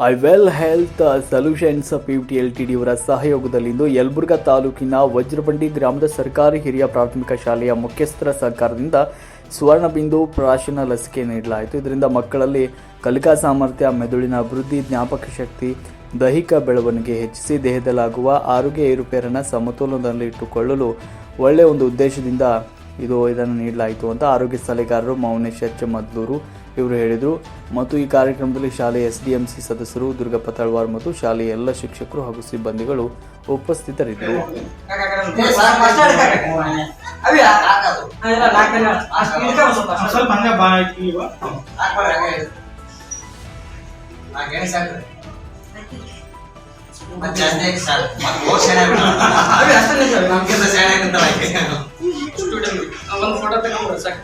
I Well Health Solutions T L T ಡಿಯವರ ಸಹಯೋಗದಲ್ಲಿಂದು ಯಲಬುರ್ಗಾ ತಾಲೂಕಿನ ವಜ್ರಬಂಡಿ ಗ್ರಾಮದ ಸರ್ಕಾರಿ ಹಿರಿಯ ಪ್ರಾಥಮಿಕ ಶಾಲೆಯ ಮುಖ್ಯಸ್ಥರ ಸಹಕಾರದಿಂದ ಸುವರ್ಣಬಿಂದು ಪ್ರಾಶನ ಲಸಿಕೆ ನೀಡಲಾಯಿತು. ಇದರಿಂದ ಮಕ್ಕಳಲ್ಲಿ ಕಲಿಕಾ ಸಾಮರ್ಥ್ಯ, ಮೆದುಳಿನ ಅಭಿವೃದ್ಧಿ, ಜ್ಞಾಪಕ ಶಕ್ತಿ, ದೈಹಿಕ ಬೆಳವಣಿಗೆ ಹೆಚ್ಚಿಸಿ ದೇಹದಲ್ಲಾಗುವ ಆರೋಗ್ಯ ಏರುಪೇರನ್ನು ಸಮತೋಲನದಲ್ಲಿಟ್ಟುಕೊಳ್ಳಲು ಒಳ್ಳೆಯ ಒಂದು ಉದ್ದೇಶದಿಂದ ಇದು ಇದನ್ನು ನೀಡಲಾಯಿತು ಅಂತ ಆರೋಗ್ಯ ಸಲಹೆಗಾರರು ಮೌನೇಶ್ ಎಚ್ ಮದ್ದೂರು ಇವರು ಹೇಳಿದರು. ಮತ್ತು ಈ ಕಾರ್ಯಕ್ರಮದಲ್ಲಿ ಶಾಲೆಯ ಎಸ್ ಡಿ ಎಂ ಸಿ ಸದಸ್ಯರು ದುರ್ಗಪ್ಪ ತಳವಾರ್ ಮತ್ತು ಶಾಲೆಯ ಎಲ್ಲ ಶಿಕ್ಷಕರು ಹಾಗೂ ಸಿಬ್ಬಂದಿಗಳು ಉಪಸ್ಥಿತರಿದ್ದರು. ಒಂದು ಫೋಟೋ ತಗೊಂಡ್ಬಿಡು ಸಾಕು.